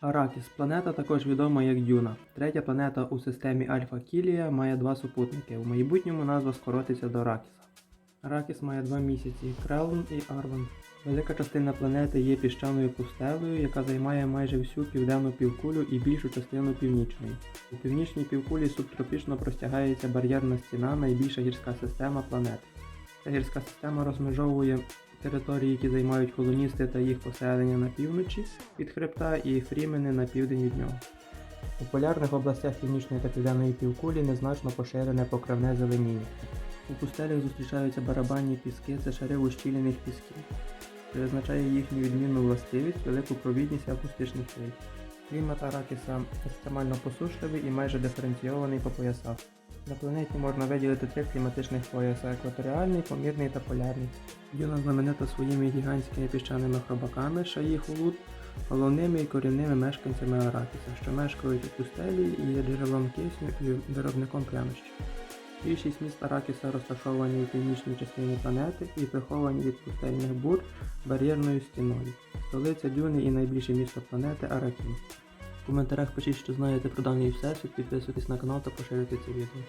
Аракіс планета також відома як Дюна. Третя планета у системі Альфа Кілія має два супутники. В майбутньому назва скоротиться до Аракіса. Аракіс має два місяці Крелн і Арвен. Велика частина планети є піщаною пустелею, яка займає майже всю південну півкулю і більшу частину північної. У північній півкулі субтропічно простягається бар'єрна стіна, найбільша гірська система планети. Ця гірська система розмежовує території, які займають колоністи та їх поселення на півночі від хребта і фрімени на південь від нього. У полярних областях північної та південної півкулі незначно поширене покривне зеленіння. У пустелях зустрічаються барабанні піски, це шари ущільнених пісків, що визначає їхню відмінну властивість, велику провідність акустичних хвиль. Клімат Аракіса екстремально посушливий і майже диференційований по поясах. На планеті можна виділити три кліматичних пояса екваторіальний, помірний та полярний. Дюна знаменита своїми гігантськими піщаними хробаками, шаїхулут, головними і корінними мешканцями Аракіса, що мешкають у пустелі і є джерелом кисню і виробником прянощів. Більшість міст Аракіса розташовані у північній частині планети і приховані від пустельних бур бар'єрною стіною. Столиця Дюни і найбільше місто планети Аракін. В коментарях пишіть, що знаєте про даний всесвіт, підписуйтесь на канал та поширюйте це відео.